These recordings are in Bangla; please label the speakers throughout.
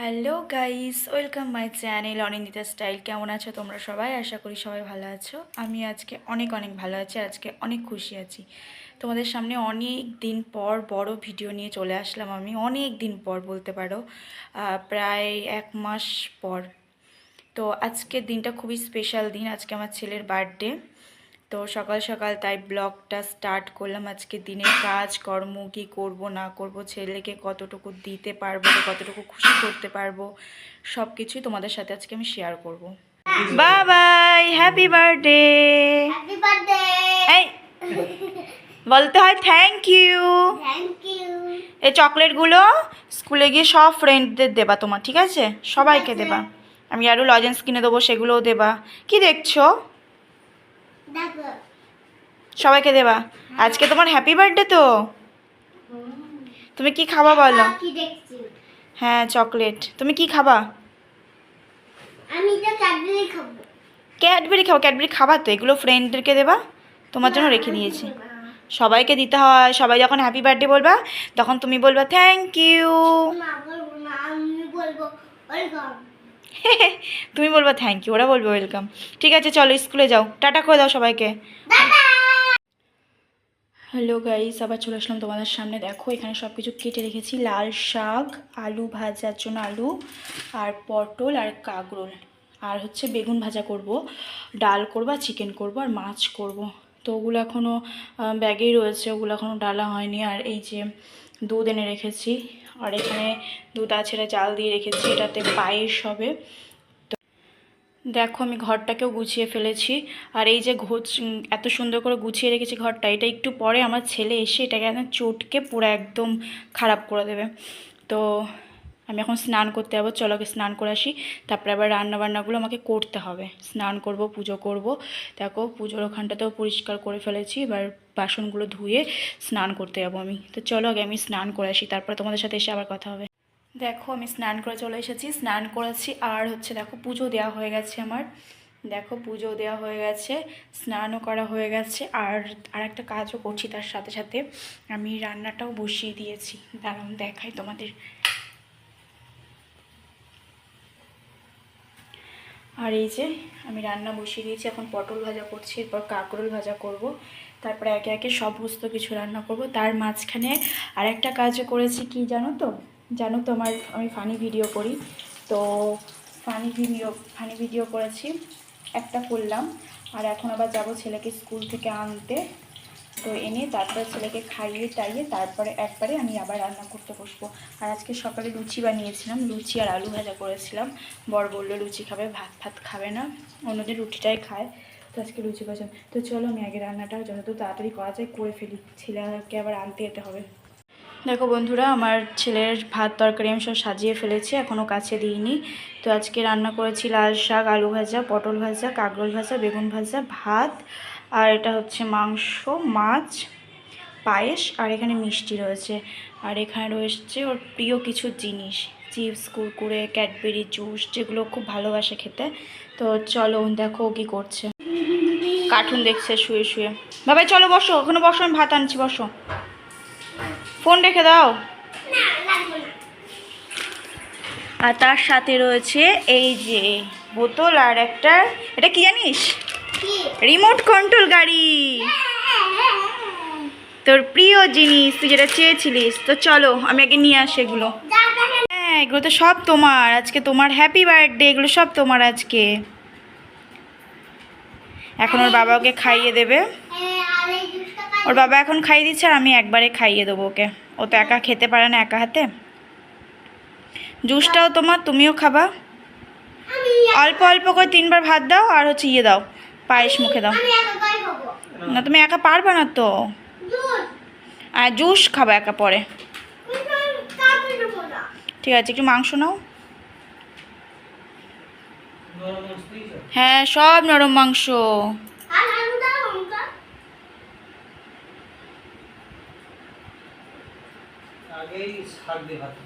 Speaker 1: Hello guys, welcome my channel Anindita style. কেমন আছো তোমরা সবাই? আশা করি সবাই ভালো আছো। আমি আজকে অনেক অনেক ভালো আছি, আজকে অনেক খুশি আছি। তোমাদের সামনে অনেক দিন পর বড় ভিডিও নিয়ে চলে আসলাম আমি। অনেক দিন পর বলতে পারো প্রায় এক মাস পর। তো আজকের দিনটা খুবই স্পেশাল দিন, আজকে আমার ছেলের বার্থডে তো সকাল সকাল তাই ব্লগটা স্টার্ট করলাম। আজকে দিনের কাজ কর্ম কি করব না করব ছেলেকে কতটুকু দিতে পারব কতটুকু খুশি করতে পারব সব কিছুই তোমাদের সাথে আজকে আমি শেয়ার করব। বাই বাই হ্যাপি বার্থডে বলতে হয় থ্যাংক ইউ এই চকলেটগুলো স্কুলে গিয়ে সব ফ্রেন্ডদের দেবা তোমার ঠিক আছে? সবাইকে দেবা। আমি আরও লজেন্স কিনে দেবো সেগুলোও দেবা। কি দেখছ?
Speaker 2: দেখো
Speaker 1: সবাইকে দেবা। আজকে তোমার হ্যাপি বার্থডে তো। তুমি কি খাবা বলো? হ্যাঁ চকলেট তুমি কি খাবা?
Speaker 2: আমি তো ক্যাডবেরি খাব।
Speaker 1: ক্যাডবেরি খাও ক্যাডবেরি খাবা তো? এগুলো ফ্রেন্ডদেরকে দেবা। তোমার জন্য রেখে দিয়েছি। সবাইকে দিতে হয়। সবাই যখন হ্যাপি বার্থডে বলবা তখন তুমি বলবা থ্যাংক ইউ
Speaker 2: বলব
Speaker 1: তুমি বলবা থ্যাংক ইউ ওরা বলবে ওয়েলকাম ঠিক আছে, চলো স্কুলে যাও। টাটা করে দাও সবাইকে। হ্যালো গাইস আবার চলে আসলাম তোমাদের সামনে। দেখো, এখানে সব কিছু কেটে রেখেছি। লাল শাক, আলু ভাজার জন্য আলু, আর পটল আর কাঁকরোল। আর হচ্ছে বেগুন ভাজা করব, ডাল করব, আর চিকেন করব, আর মাছ করব। তো ওগুলো এখনও ব্যাগেই রয়েছে, ওগুলো এখনও ডালা হয়নি। আর এই যে দুধ এনে রেখেছি আর এখানে দুধ আছেড়া চাল দিয়ে রেখেছি, এটাতে পায়েস হবে। তো দেখো আমি ঘরটাকেও গুছিয়ে ফেলেছি। আর এই যে ঘোচ এত সুন্দর করে গুছিয়ে রেখেছি ঘরটা, এটা একটু পরে আমার ছেলে এসে এটাকে চটকে পুরো একদম খারাপ করে দেবে। তো আমি এখন স্নান করতে যাব, চলো স্নান করে আসি। তারপরে আবার রান্না বান্নাগুলো আমাকে করতে হবে। স্নান করব, পুজো করব। দেখো, পুজোর ওখানটাতেও পরিষ্কার করে ফেলেছি। এবার বাসনগুলো ধুয়ে স্নান করতে যাব আমি। তো চলো আগে আমি স্নান করে আসি, তারপরে তোমাদের সাথে এসে আবার কথা হবে। দেখো, আমি স্নান করে চলে এসেছি। স্নান করেছি, আর হচ্ছে দেখো, পুজো দেওয়া হয়ে গেছে আমার। দেখো, পুজো দেওয়া হয়ে গেছে, স্নানও করা হয়ে গেছে, আর আর একটা কাজও করছি তার সাথে সাথে। আমি রান্নাটাও বসিয়ে দিয়েছি। দাঁড়ান দেখাই তোমাদের। আর এই যে আমি রান্না বসিয়ে দিয়েছি, এখন পটল ভাজা করছি, এরপর কাঁকরোল ভাজা করব। তারপরে একে একে সমস্ত কিছু রান্না করব। তার মাঝখানে আর একটা কাজও করেছি, কি জানো তো? জানো তো আমার, আমি ফানি ভিডিও করি। তো ফানি ভিডিও ফানি ভিডিও করেছি, একটা করলাম। আর এখন আবার যাব ছেলেকে স্কুল থেকে আনতে। তো এনে তারপরে ছেলেকে খাইয়ে টাইয়ে তারপরে একবারে আমি আবার রান্না করতে বসবো। আর আজকে সকালে লুচি বানিয়েছিলাম, লুচি আর আলু ভাজা করেছিলাম। বর বলল, লুচি খাবে, ভাত ভাত খাবে না, অন্যদের রুটিটাই খায়। তো আজকে লুচি পছন্দ তো চলো আমি আগে রান্নাটা যতদূর তাড়াতাড়ি করা যায় করে ফেলি, ছেলেকে আবার আনতে যেতে হবে। দেখো বন্ধুরা, আমার ছেলের ভাত তরকারি আমি সব সাজিয়ে ফেলেছি এখনও কাছে দিইনি। তো আজকে রান্না করেছি লাল শাক, আলু ভাজা, পটল ভাজা, কাঁকরোল ভাজা, বেগুন ভাজা, ভাত আর এটা হচ্ছে মাংস, মাছ, পায়েস, আর এখানে মিষ্টি রয়েছে। আর এখানে রয়েছে ওর প্রিয় কিছু জিনিস, চিপস, কুরকুরে, ক্যাডবেরি জুস, যেগুলো খুব ভালোবাসে খেতে। তো চলো দেখো ও কী করছে। কার্টুন দেখছে, শুয়ে শুয়ে। বাবাই, চলো বসো, ওখানে বসো, আমি ভাত আনছি, বসো। ফোন রেখে দাও। আর তার সাথে রয়েছে এই যে বোতল আর একটা, এটা কি জানিস? রিমোট কন্ট্রোল গাড়ি। তোর প্রিয় জিনিস, তুই যেটা চেয়েছিলিস, তো চলো, আমি আগে নিয়ে আসি এগুলো। হ্যাঁ এগুলো তো সব তোমার, আজকে তোমার হ্যাপি বার্থডে এগুলো সব তোমার আজকে। এখন ওর বাবা ওকে খাইয়ে দেবে। ওর বাবা এখন খাইয়ে দিচ্ছে আর আমি একবারে খাইয়ে দেবো ওকে। ও তো একা খেতে পারে না একা হাতে। জুসটাও তোমার, তুমিও খাবা। অল্প অল্প করে তিনবার ভাত দাও আর হচ্ছে ইয়ে দাও। পায়েস মুখে দাও। না তুমি একা পারবে না তো। আর জুস খাবা একা পরে। ঠিক আছে একটু মাংস নাও। হ্যাঁ সব নরম মাংস।
Speaker 2: আর আলু দাও লঙ্কা
Speaker 3: আগেই শাক দিয়ে খেতে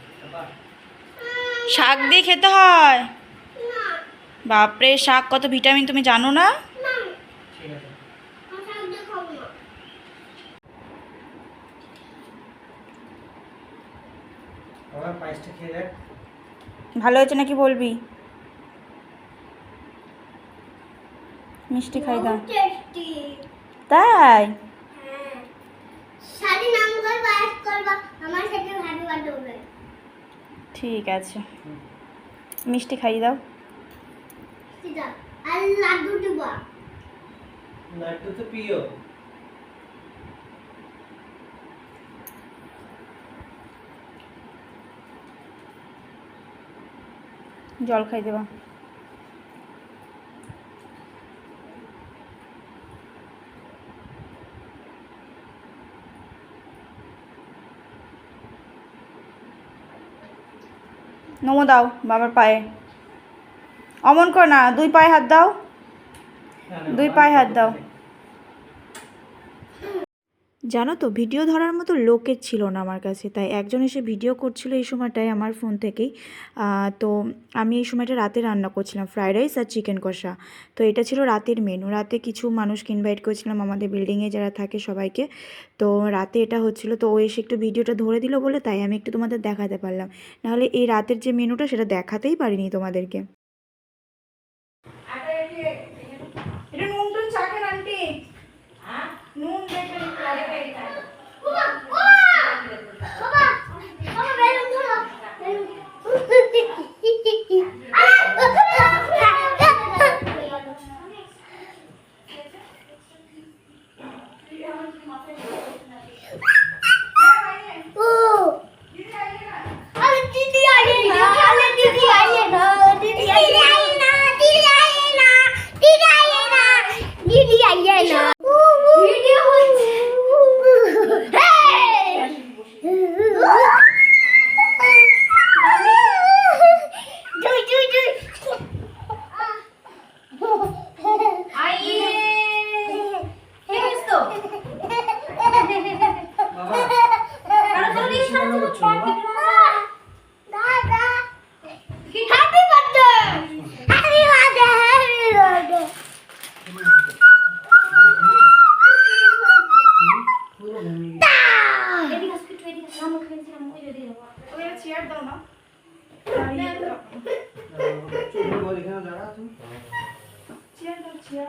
Speaker 1: শাক দিয়ে খেতে হয়? বাপরে শাক কত ভিটামিন তুমি জানো না
Speaker 2: না
Speaker 3: ঠিক আছে
Speaker 2: আমি শাক দিয়ে খাব না
Speaker 3: আমার পায়েসটা খেয়ে দেখ
Speaker 1: ভালো হয়েছে নাকি বলবি? মিষ্টি খাই দাও। তাই?
Speaker 2: হ্যাঁ।
Speaker 1: ঠিক আছে। মিষ্টি খাই দাও।
Speaker 2: ঠিক আছে আর লাড্ডু দিবা।
Speaker 3: লাড্ডু তো প্রিয়।
Speaker 1: জল খাই দেবা। নমো দাও বাবার পায়ে। অমন কর না দুই পায়ে হাত দাও। দুই পায়ে হাত দাও। জানো তো ভিডিও ধরার মতো লোকের ছিল না আমার কাছে। তাই একজন এসে ভিডিও করছিল এই সময়টায় আমার ফোন থেকেই। তো আমি এই সময়টা রাতে রান্না করছিলাম ফ্রাইড রাইস আর চিকেন কষা। তো এটা ছিল রাতের মেনু রাতে কিছু মানুষকে ইনভাইট করেছিলাম আমাদের বিল্ডিংয়ে যারা থাকে সবাইকে। তো রাতে এটা হচ্ছিল, তো ও এসে একটু ভিডিওটা ধরে দিল বলে তাই আমি একটু তোমাদের দেখাতে পারলাম। নাহলে এই রাতের যে মেনুটা সেটা দেখাতেই পারিনি তোমাদেরকে এটা নুন টুন চাকেন আন্টি নুন দেখবেন
Speaker 2: বাবা বাবা বাবা বেলুন ধরো ও আরে দিদি আইয়ে না আরে দিদি আইয়ে না দিদি আইয়ে না দিদি আইয়ে না দিদি আইয়ে না দিদি আইয়ে না ভিডিও হচ্ছে জুই জুই জুই আইয়ে কে তো
Speaker 3: বাবা কেন করছ বাবা
Speaker 2: দাদা happy birthday happy birthday happy birthday
Speaker 3: পুরো ভেঙে
Speaker 2: এদিকে আসবি তুই এদিকে নাম খেয়েছিলাম ওই যদি
Speaker 1: ওখানে চেয়ার দাও না
Speaker 3: গেছে চুপ করে এখানে দাঁড়া তুমি
Speaker 1: চেয়ার দাও চেয়ার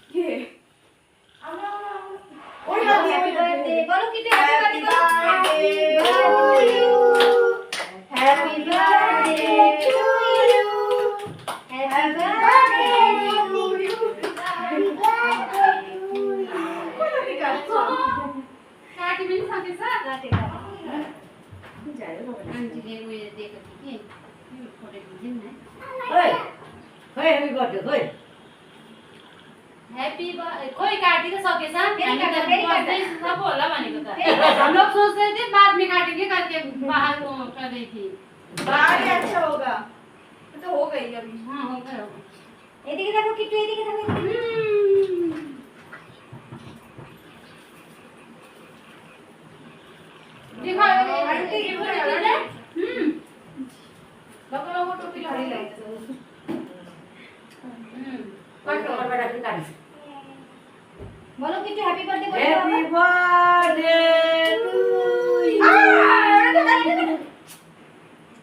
Speaker 2: ओए खोइ हामी गर्थे
Speaker 3: खोइ ह्याप्पी खोइ काटेको सकेछ
Speaker 4: फेरि होला भनेको त हम लोग सोच रहे थे बाद में काटेंगे करके बाहर को कर रही थी।
Speaker 1: बाहर अच्छा होगा। तो हो गई अभी।
Speaker 4: हाँ हो गया।
Speaker 2: यदि
Speaker 4: देखो
Speaker 1: किट्टू यदि देखो
Speaker 5: हम्म।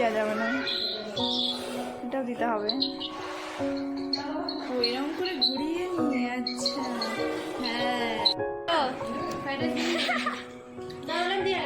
Speaker 5: দেওয়া যাবে না। এটাও দিতে হবে। ও এরকম করে ঘুরিয়ে নিয়ে আচ্ছা হ্যাঁ।
Speaker 3: দিয়ে